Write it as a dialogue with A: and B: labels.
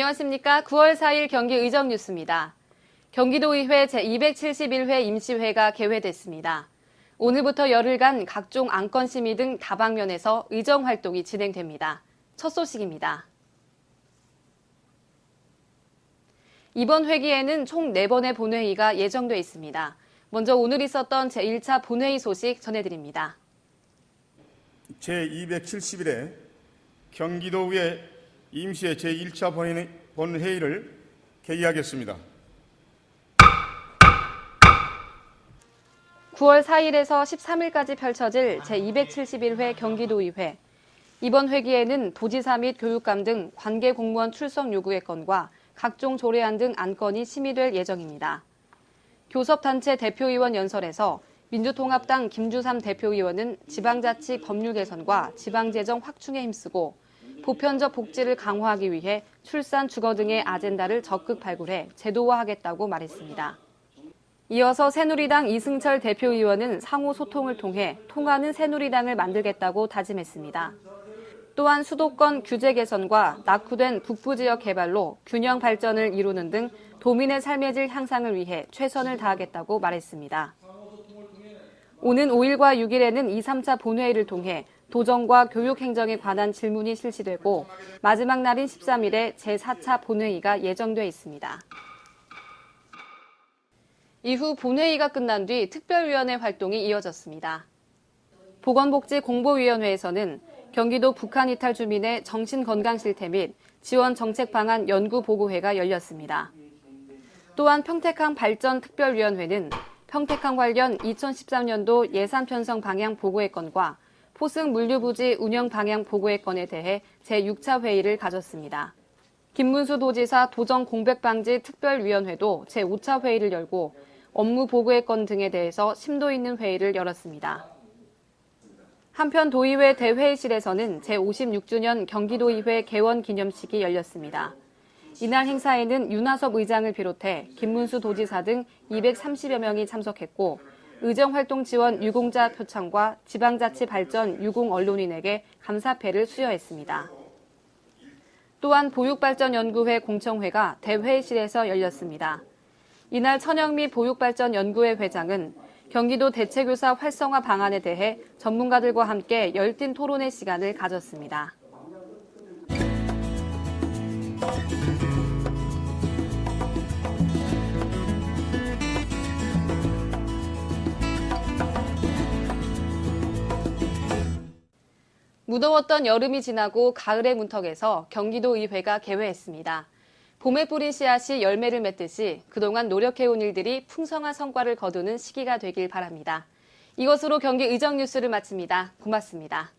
A: 안녕하십니까. 9월 4일 경기 의정 뉴스입니다. 경기도의회 제271회 임시회가 개회됐습니다. 오늘부터 열흘간 각종 안건 심의 등 다방면에서 의정 활동이 진행됩니다. 첫 소식입니다. 이번 회기에는 총 4번의 본회의가 예정돼 있습니다. 먼저 오늘 있었던 제1차 본회의 소식 전해드립니다.
B: 제271회 경기도의회 임시회 제1차 본회의- 본회의를 개의하겠습니다.
A: 9월 4일에서 13일까지 펼쳐질 제271회 경기도의회. 이번 회기에는 도지사 및 교육감 등 관계 공무원 출석 요구의 건과 각종 조례안 등 안건이 심의될 예정입니다. 교섭단체 대표의원 연설에서 민주통합당 김주삼 대표의원은 지방자치 법률 개선과 지방재정 확충에 힘쓰고 보편적 복지를 강화하기 위해 출산, 주거 등의 아젠다를 적극 발굴해 제도화하겠다고 말했습니다. 이어서 새누리당 이승철 대표의원은 상호 소통을 통해 통하는 새누리당을 만들겠다고 다짐했습니다. 또한 수도권 규제 개선과 낙후된 북부 지역 개발로 균형 발전을 이루는 등 도민의 삶의 질 향상을 위해 최선을 다하겠다고 말했습니다. 오는 5일과 6일에는 2, 3차 본회의를 통해 도정과 교육 행정에 관한 질문이 실시되고 마지막 날인 13일에 제4차 본회의가 예정돼 있습니다. 이후 본회의가 끝난 뒤 특별위원회 활동이 이어졌습니다. 보건복지공보위원회에서는 경기도 북한 이탈 주민의 정신건강실태 및 지원 정책 방안 연구 보고회가 열렸습니다. 또한 평택항 발전 특별위원회는 평택항 관련 2013년도 예산 편성 방향 보고의 건과 포승 물류부지 운영 방향 보고의 건에 대해 제6차 회의를 가졌습니다. 김문수 도지사 도정 공백 방지 특별위원회도 제5차 회의를 열고 업무 보고의 건 등에 대해서 심도 있는 회의를 열었습니다. 한편 도의회 대회의실에서는 제56주년 경기도의회 개원 기념식이 열렸습니다. 이날 행사에는 윤하섭 의장을 비롯해 김문수 도지사 등 230여 명이 참석했고 의정활동 지원 유공자 표창과 지방자치 발전 유공 언론인에게 감사패를 수여했습니다. 또한 보육발전연구회 공청회가 대회의실에서 열렸습니다. 이날 천영미 보육발전연구회 회장은 경기도 대체교사 활성화 방안에 대해 전문가들과 함께 열띤 토론의 시간을 가졌습니다. 무더웠던 여름이 지나고 가을의 문턱에서 경기도 의회가 개회했습니다. 봄에 뿌린 씨앗이 열매를 맺듯이 그동안 노력해온 일들이 풍성한 성과를 거두는 시기가 되길 바랍니다. 이것으로 경기 의정 뉴스를 마칩니다. 고맙습니다.